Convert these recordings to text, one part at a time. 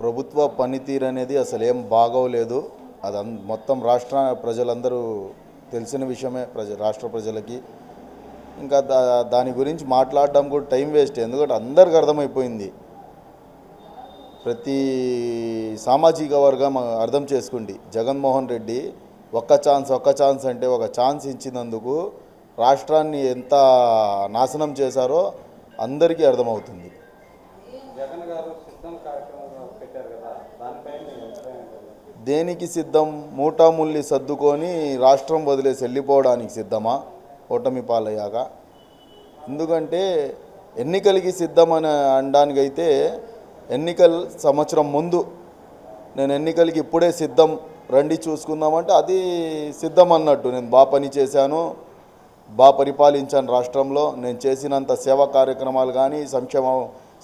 ప్రభుత్వ పనితీరు అనేది అసలు ఏం బాగోలేదు. అది మొత్తం రాష్ట్ర ప్రజలందరూ తెలిసిన విషయమే ప్రజ రాష్ట్ర ప్రజలకి. ఇంకా దా దాని గురించి మాట్లాడడం కూడా టైం వేస్ట్. ఎందుకంటే అందరికి అర్థమైపోయింది. ప్రతి సామాజిక వర్గం అర్థం చేసుకోండి జగన్మోహన్ రెడ్డి ఒక్క ఛాన్స్ ఒక్క ఛాన్స్ అంటే ఒక ఛాన్స్ ఇచ్చినందుకు రాష్ట్రాన్ని ఎంత నాశనం చేశారో అందరికీ అర్థమవుతుంది జగన్ గారు సిద్ధం కార్యక్రమం పెట్టారు కదా దానిపై మీ అభిప్రాయం ఏంటి? దేనికి సిద్ధం? మూటాముల్లి సర్దుకొని రాష్ట్రం వదిలేసి వెళ్ళిపోవడానికి సిద్ధమా? ఓటమి పాలయ్యాక. ఎందుకంటే ఎన్నికలకి సిద్ధం అని అనడానికైతే ఎన్నికల సంవత్సరం ముందు నేను ఎన్నికలకి ఇప్పుడే సిద్ధం రండి చూసుకుందామంటే అది సిద్ధం అన్నట్టు నేను బాగా పని చేశాను బాగా పరిపాలించాను రాష్ట్రంలో. నేను చేసినంత సేవా కార్యక్రమాలు కానీ సంక్షేమం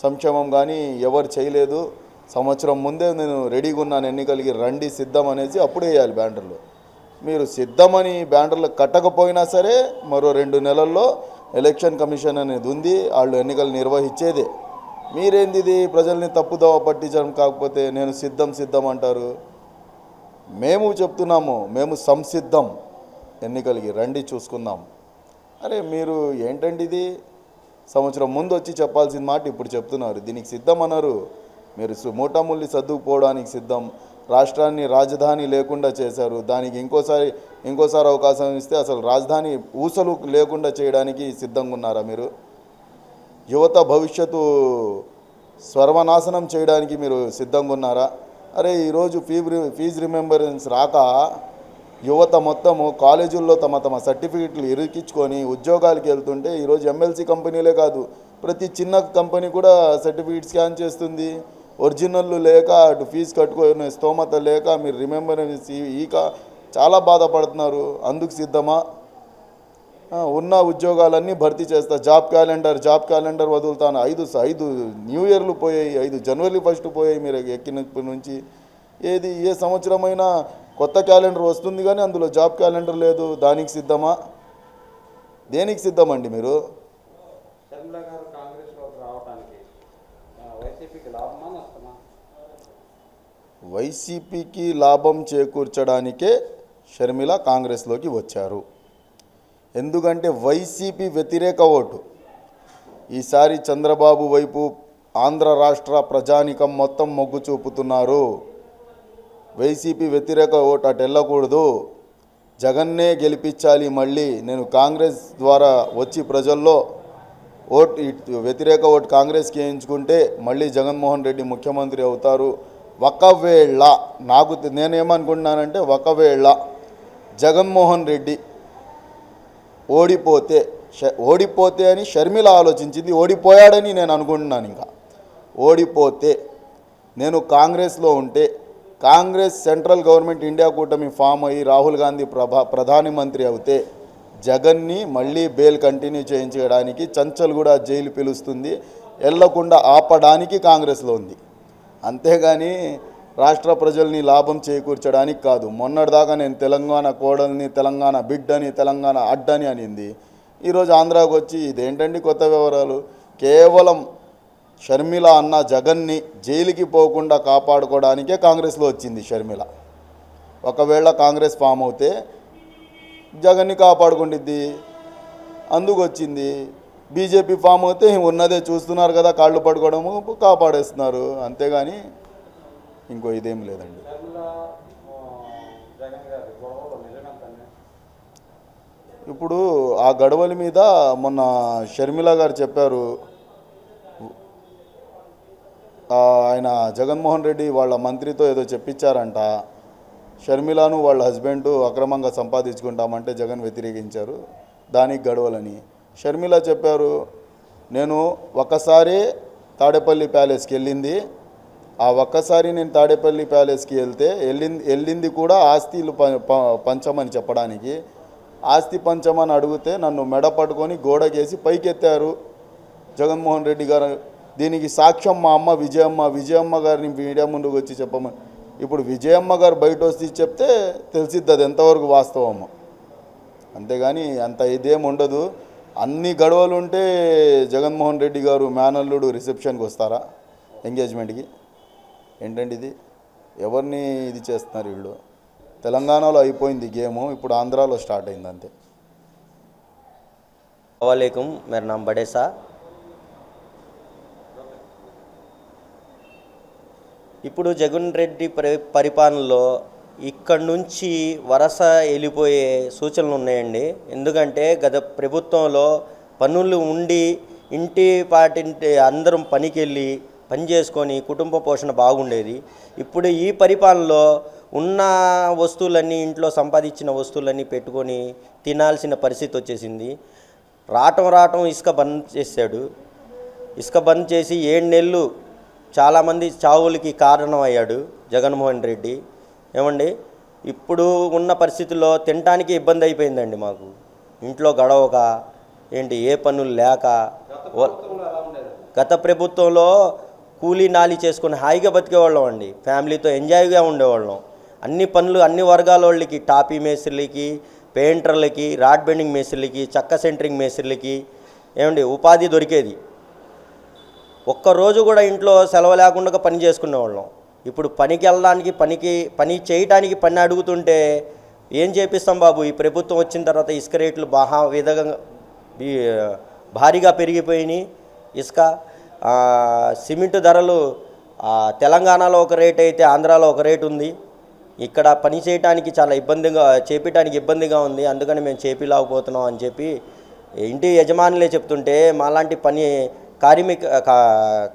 సంక్షేమం కానీ ఎవరు చేయలేదు. సంవత్సరం ముందే నేను రెడీగా ఉన్నాను ఎన్నికలకి రండి సిద్ధం అనేసి అప్పుడే వేయాలి బ్యానర్లు. మీరు సిద్ధమని బ్యానర్లు కట్టకపోయినా సరే మరో రెండు నెలల్లో ఎలక్షన్ కమిషన్ అనేది ఉంది వాళ్ళు ఎన్నికలు నిర్వహించేదే. మీరేంది ఇది? ప్రజల్ని తప్పుదోవ పట్టించడం కాకపోతే నేను సిద్ధం సిద్ధం అంటారు. మేము చెప్తున్నాము మేము సంసిద్ధం. ఎన్నికలకి రండి చూసుకుందాం. అరే మీరు ఏంటండి ఇది? సంవత్సరం ముందు వచ్చి చెప్పాల్సిన మాట ఇప్పుడు చెప్తున్నారు. దీనికి సిద్ధం అన్నారు. మీరు సు- సర్దుకుపోవడానికి సిద్ధం. రాష్ట్రాన్ని రాజధాని లేకుండా చేశారు. దానికి ఇంకోసారి ఇంకోసారి అవకాశం ఇస్తే అసలు రాజధాని ఊసలు లేకుండా చేయడానికి సిద్ధంగా ఉన్నారా మీరు? యువత భవిష్యత్తు సర్వనాశనం చేయడానికి మీరు సిద్ధంగా ఉన్నారా అరే ఈరోజు ఫీ ఫీజు రిమెంబరెన్స్ రాక యువత మొత్తము కాలేజీల్లో తమ తమ సర్టిఫికెట్లు ఇరికించుకొని ఉద్యోగాలకి వెళ్తుంటే ఈరోజు ఎమ్మెల్సీ కంపెనీలే కాదు ప్రతి చిన్న కంపెనీ కూడా సర్టిఫికెట్ స్కాన్ చేస్తుంది. ఒరిజినల్లు లేక అటు ఫీజు కట్టుకునే స్తోమత లేక మీరు రిమెంబరెన్స్ ఈక చాలా బాధపడుతున్నారు. అందుకు సిద్ధమా? ఉన్న ఉద్యోగాలన్నీ భర్తీ చేస్తా. జాబ్ క్యాలెండర్ జాబ్ క్యాలెండర్ వదులుతాను. ఐదు ఐదు న్యూ ఇయర్లు పోయాయి. ఐదు జనవరి ఫస్ట్ పోయాయి మీరు ఎక్కినప్పటి నుంచి. ఏది ఏ సంవత్సరమైనా కొత్త క్యాలెండర్ వస్తుంది కానీ అందులో జాబ్ క్యాలెండర్ లేదు. దానికి సిద్ధమా? దేనికి సిద్ధమండి మీరు? వైసీపీకి లాభం చేకూర్చడానికే షర్మిల కాంగ్రెస్లోకి వచ్చారు. ఎందుకంటే వైసీపీ వ్యతిరేక ఓటు. ఈసారి చంద్రబాబు వైపు ఆంధ్ర రాష్ట్ర ప్రజానికం మొత్తం మొగ్గు చూపుతున్నారు. వైసీపీ వ్యతిరేక ఓటు అటు వెళ్ళకూడదు. జగన్నే గెలిపించాలి మళ్ళీ. నేను కాంగ్రెస్ ద్వారా వచ్చి ప్రజల్లో ఓటు ఇటు వ్యతిరేక ఓటు కాంగ్రెస్కి వేయించుకుంటే మళ్ళీ జగన్మోహన్ రెడ్డి ముఖ్యమంత్రి అవుతారు. ఒకవేళ నాకు నేనేమనుకుంటున్నానంటే ఒకవేళ జగన్మోహన్ రెడ్డి ఓడిపోతే ష- ఓడిపోతే అని షర్మిల ఆలోచించింది ఓడిపోయాడని నేను అనుకుంటున్నాను ఇంకా. ఓడిపోతే నేను కాంగ్రెస్లో ఉంటే కాంగ్రెస్ సెంట్రల్ గవర్నమెంట్ ఇండియా కూటమి ఫామ్ అయ్యి రాహుల్ గాంధీ ప్రభా ప్రధానమంత్రి అవుతే జగన్ని మళ్ళీ బెయిల్ కంటిన్యూ చేయించడానికి చంచల్ కూడా జైలు పిలుస్తుంది. వెళ్ళకుండా ఆపడానికి కాంగ్రెస్లో ఉంది. అంతేగాని రాష్ట్ర ప్రజల్ని లాభం చేకూర్చడానికి కాదు. మొన్నటిదాకా నేను తెలంగాణ కోడల్ని తెలంగాణ బిడ్డని తెలంగాణ అడ్డని అనింది. ఈరోజు ఆంధ్రాకు వచ్చి ఇదేంటండి కొత్త వివరాలు? కేవలం షర్మిల అన్న జగన్ని జైలుకి పోకుండా కాపాడుకోవడానికే కాంగ్రెస్లో వచ్చింది షర్మిల. ఒకవేళ కాంగ్రెస్ ఫామ్ అవుతే జగన్ని కాపాడుకుండిద్ది. అందుకు వచ్చింది బీజేపీ ఫామ్ అయితే ఉన్నదే చూస్తున్నారు కదా కాళ్ళు పడుకోవడము కాపాడేస్తున్నారు. అంతేగాని ఇంకో ఇదేం లేదండి. ఇప్పుడు ఆ గడవల మీద మొన్న షర్మిల గారు చెప్పారు. ఆయన జగన్మోహన్ రెడ్డి వాళ్ళ మంత్రితో ఏదో చెప్పించారంట షర్మిలాను వాళ్ళ హస్బెండ్ అక్రమంగా సంపాదించుకుంటామంటే జగన్ వ్యతిరేకించారు. దానికి గడవలని. షర్మిల చెప్పారు నేను ఒకసారి తాడేపల్లి ప్యాలెస్కి వెళ్ళింది. ఆ ఒక్కసారి నేను తాడేపల్లి ప్యాలెస్కి వెళ్తే వెళ్ళింది వెళ్ళింది కూడా ఆస్తిలు పంచమని చెప్పడానికి. ఆస్తి పంచమని అడిగితే నన్ను మెడ పట్టుకొని గోడకేసి పైకెత్తారు జగన్మోహన్ రెడ్డి గారు. దీనికి సాక్ష్యం మా అమ్మ విజయమ్మ. విజయమ్మ గారిని మీడియా ముందుకు వచ్చి చెప్పమని ఇప్పుడు విజయమ్మ గారు బయట వచ్చి చెప్తే తెలిసిద్ది అది ఎంతవరకు వాస్తవమో అంతేగాని అంత ఇదేం ఉండదు అన్ని గడవలు ఉంటే జగన్మోహన్ రెడ్డి గారు మేనల్లుడు రిసెప్షన్కి వస్తారా ఎంగేజ్మెంట్కి ఏంటండి ఇది ఎవరిని ఇది చేస్తున్నారు వీళ్ళు తెలంగాణలో అయిపోయింది గేము ఇప్పుడు ఆంధ్రాలో స్టార్ట్ అయింది అంతే वालेकुम मेरा नाम बड़ेसा ఇప్పుడు జగన్ రెడ్డి పరి పరిపాలనలో ఇక్కడ నుంచి వరస వెళ్ళిపోయే సూచనలు ఉన్నాయండి. ఎందుకంటే గత ప్రభుత్వంలో పనులు ఉండి ఇంటి పాటింటి అందరం పనికి వెళ్ళి పని చేసుకొని కుటుంబ పోషణ బాగుండేది. ఇప్పుడు ఈ పరిపాలనలో ఉన్న వస్తువులన్నీ ఇంట్లో సంపాదించిన వస్తువులన్నీ పెట్టుకొని తినాల్సిన పరిస్థితి వచ్చేసింది. రావటం రావటం ఇసుక బంద్ చేశాడు. ఇసుక బంద్ చేసి ఏడు నెలలు చాలామంది చావులకి కారణం అయ్యాడు జగన్మోహన్ రెడ్డి. ఏమండి? ఇప్పుడు ఉన్న పరిస్థితుల్లో తినటానికి ఇబ్బంది అయిపోయిందండి మాకు. ఇంట్లో గడవక ఏంటి ఏ పనులు లేక గత ప్రభుత్వంలో కూలీ నాలి చేసుకుని హాయిగా బతికేవాళ్ళం అండి ఫ్యామిలీతో ఎంజాయ్గా ఉండేవాళ్ళం. అన్ని పనులు అన్ని వర్గాల వాళ్ళకి టాపీ మేస్త్రులకి పెయింటర్లకి రాడ్ బెండింగ్ మేస్త్రులకి చక్క సెంటరింగ్ మేస్త్రులకి ఏమండి ఉపాధి దొరికేది. ఒక్కరోజు కూడా ఇంట్లో సెలవు లేకుండా పని చేసుకునేవాళ్ళం. ఇప్పుడు పనికి వెళ్ళడానికి పనికి పని చేయడానికి పని అడుగుతుంటే ఏం చేపిస్తాం బాబు? ఈ ప్రభుత్వం వచ్చిన తర్వాత ఇసుక రేట్లు బాగా విధంగా భారీగా పెరిగిపోయినాయి. ఇసుక సిమెంట్ ధరలు తెలంగాణలో ఒక రేట్ అయితే ఆంధ్రాలో ఒక రేటు ఉంది. ఇక్కడ పని చేయడానికి చాలా ఇబ్బందిగా చేపించడానికి ఇబ్బందిగా ఉంది. అందుకని మేము చేపిలాకపోతున్నాం అని చెప్పి ఇంటి యజమానులే చెప్తుంటే మాలాంటి పని కార్మిక కా-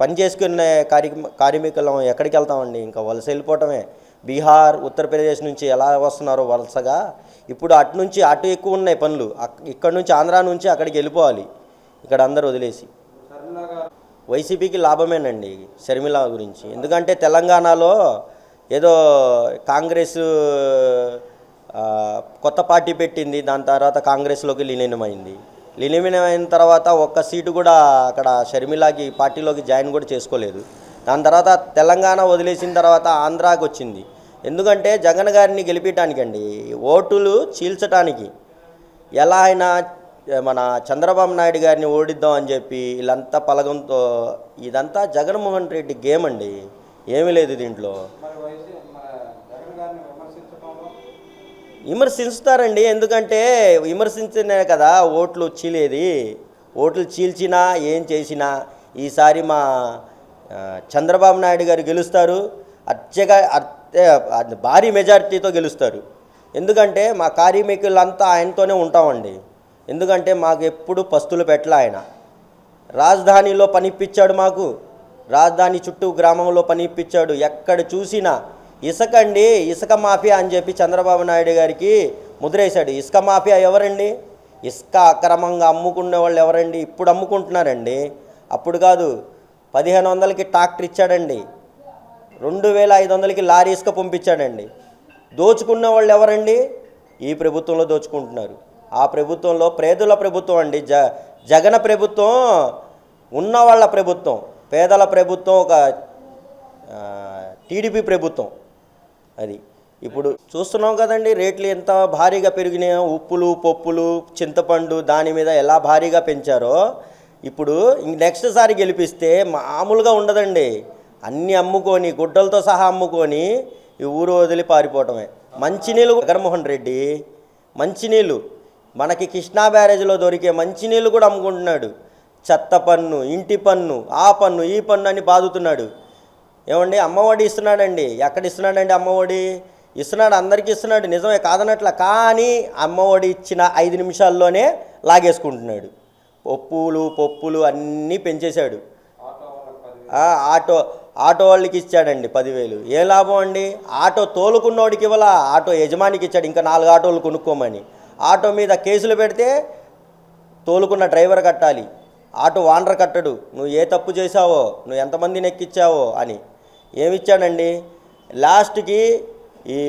పని చేసుకునే కార్య కార్మికులం ఎక్కడికి వెళ్తామండి? ఇంకా వలస వెళ్ళిపోవటమే. బీహార్ ఉత్తరప్రదేశ్ నుంచి ఎలా వస్తున్నారో వలసగా ఇప్పుడు అటు నుంచి అటు ఎక్కువ ఉన్నాయి పనులు. ఇక్కడ నుంచి ఆంధ్రా నుంచి అక్కడికి వెళ్ళిపోవాలి. ఇక్కడ అందరూ వదిలేసి. వైసీపీకి లాభమేనండి షర్మిల గురించి. ఎందుకంటే తెలంగాణలో ఏదో కాంగ్రెస్ కొత్త పార్టీ పెట్టింది దాని తర్వాత కాంగ్రెస్లోకి లీనమైంది. లీనమైన తర్వాత ఒక్క సీటు కూడా అక్కడ షర్మిలాకి పార్టీలోకి జాయిన్ కూడా చేసుకోలేదు. దాని తర్వాత తెలంగాణ వదిలేసిన తర్వాత ఆంధ్రాకి వచ్చింది. ఎందుకంటే జగన్ గారిని గెలిపించడానికండి ఓటులు చీల్చడానికి ఎలా అయినా మన చంద్రబాబు నాయుడు గారిని ఓడిద్దాం అని చెప్పి వీళ్ళంతా పలగంతో ఇదంతా జగన్మోహన్ రెడ్డి గేమ్ అండి. ఏమీ లేదు దీంట్లో మరి వైసీ మన జగన్ గారిని విమర్శించడంలో విమర్శిస్తారండి ఎందుకంటే విమర్శించనే కదా ఓట్లు చీలేది. ఓట్లు చీల్చినా ఏం చేసినా ఈసారి మా చంద్రబాబు నాయుడు గారు గెలుస్తారు. అత్యగా భారీ మెజారిటీతో గెలుస్తారు. ఎందుకంటే మా కార్మికులంతా ఆయనతోనే ఉంటామండి. ఎందుకంటే మాకు ఎప్పుడు పస్తులు పెట్టల ఆయన. రాజధానిలో పనిప్పించాడు మాకు. రాజధాని చుట్టూ గ్రామంలో పనిప్పించాడు ఎక్కడ చూసినా ఇసుక అండి ఇసుక మాఫియా అని చెప్పి చంద్రబాబు నాయుడు గారికి ముద్రేశాడు. ఇసుక మాఫియా ఎవరండి? ఇసుక అక్రమంగా అమ్ముకునే వాళ్ళు ఎవరండి? ఇప్పుడు అమ్ముకుంటున్నారండి. అప్పుడు కాదు పదిహేను వందలకి ట్రాక్టర్ ఇచ్చాడండి. రెండు వేల ఐదు వందలకి లారీ ఇసుక పంపించాడండి. దోచుకున్న వాళ్ళు ఎవరండి? ఈ ప్రభుత్వంలో దోచుకుంటున్నారు. ఆ ప్రభుత్వంలో పేదల ప్రభుత్వం అండి. జ జగన ప్రభుత్వం ఉన్న వాళ్ళ ప్రభుత్వం పేదల ప్రభుత్వం ఒక టీడీపీ ప్రభుత్వం. అది. ఇప్పుడు చూస్తున్నాం కదండి రేట్లు ఎంత భారీగా పెరిగినాయో ఉప్పులు పప్పులు చింతపండు దాని మీద ఎలా భారీగా పెంచారో. ఇప్పుడు నెక్స్ట్ సారి గెలిపిస్తే మామూలుగా ఉండదండి. అన్నీ అమ్ముకొని గుడ్డలతో సహా అమ్ముకొని ఈ ఊరు వదిలి పారిపోవటమే. మంచినీళ్ళు జగన్మోహన్ రెడ్డి మంచినీళ్ళు. మనకి కృష్ణా బ్యారేజ్లో దొరికే మంచినీళ్ళు కూడా అమ్ముకుంటున్నాడు. చెత్త పన్ను ఇంటి పన్ను ఆ పన్ను ఈ పన్ను అని బాదుతున్నాడు. ఏమండి అమ్మఒడి ఇస్తున్నాడండి. ఎక్కడ ఇస్తున్నాడండి అమ్మఒడి ఇస్తున్నాడు అందరికీ ఇస్తున్నాడు. నిజమే కాదనట్ల. కానీ అమ్మఒడి ఇచ్చిన ఐదు నిమిషాల్లోనే లాగేసుకుంటున్నాడు. పప్పులు పప్పులు అన్నీ పెంచేశాడు. ఆటో ఆటో వాళ్ళకి ఇచ్చాడండి పదివేలు. ఏ లాభం అండి? ఆటో తోలుకున్నోడికి ఇవ్వాల? ఆటో యజమానికి ఇచ్చాడు. ఇంకా నాలుగు ఆటోలు కొనుక్కోమని. ఆటో మీద కేసులు పెడితే తోలుకున్న డ్రైవర్ కట్టాలి. ఆటో వాండర్ కట్టడు. నువ్వు ఏ తప్పు చేశావో? నువ్వు ఎంతమందిని ఎక్కించావో అని. ఏమిచ్చాడండి? లాస్ట్కి ఈ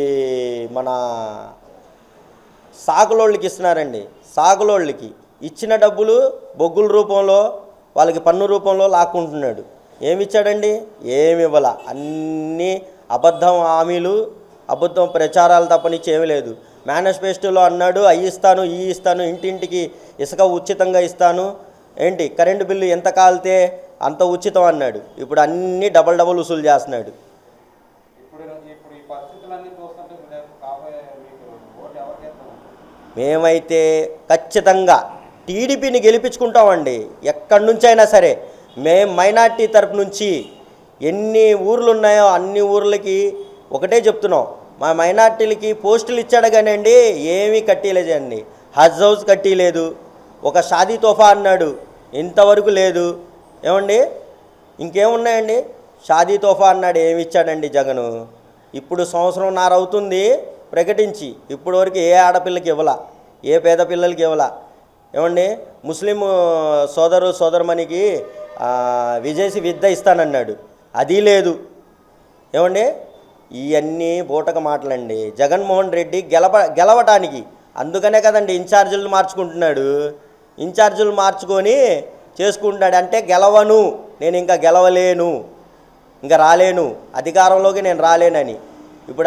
మన సాకులోళ్ళకి ఇస్తున్నారండి. సాకులోళ్ళకి. ఇచ్చిన డబ్బులు బొగ్గుల రూపంలో వాళ్ళకి పన్ను రూపంలో లాక్కుంటున్నాడు. ఏమి ఇచ్చాడండి ఏమి ఇవ్వాల అన్నీ అబద్ధం హామీలు అబద్ధం ప్రచారాలు తప్పనిచ్చి ఏమీ లేదు. మేనిఫెస్టోలో అన్నాడు అవి ఇస్తాను ఈ ఇస్తాను ఇంటింటికి ఇసుక ఉచితంగా ఇస్తాను. ఏంటి? కరెంటు బిల్లు ఎంత కాలితే అంత ఉచితం అన్నాడు. ఇప్పుడు అన్నీ డబల్ డబల్ వసూలు చేస్తున్నాడు. మేమైతే ఖచ్చితంగా టీడీపీని గెలిపించుకుంటామండి. ఎక్కడి నుంచి అయినా సరే. మేము మైనార్టీ తరపు నుంచి ఎన్ని ఊర్లు ఉన్నాయో అన్ని ఊర్లకి ఒకటే చెప్తున్నాం. మా మైనార్టీలకి పోస్టులు ఇచ్చాడు కానీ అండి ఏమీ కట్టిలేదండి హజ్ హౌస్ కట్టిలేదు ఒక షాదీ తోఫా అన్నాడు. ఇంతవరకు లేదు. ఏమండి? ఇంకేమున్నాయండి? షాదీ తోఫా అన్నాడు ఏమి ఇచ్చాడండి జగను? ఇప్పుడు సంవత్సరంన్నర అవుతుంది ప్రకటించి. ఇప్పుడు వరకు ఏ ఆడపిల్లకి ఇవ్వలా? ఏ పేద పిల్లలకి ఇవ్వలా? ఏమండి? ముస్లిం సోదరు సోదరుమణికి విజేసి విద్య ఇస్తానన్నాడు. అది లేదు. ఏమండి? ఇవన్నీ బూటక మాటలండి. జగన్మోహన్ రెడ్డి గెలప గెలవటానికి. అందుకనే కదండి ఇన్ఛార్జీలు మార్చుకుంటున్నాడు. ఇన్ఛార్జీలు మార్చుకొని చేసుకుంటాడు అంటే గెలవను. నేను ఇంకా గెలవలేను. ఇంకా రాలేను. అధికారంలోకి నేను రాలేనని.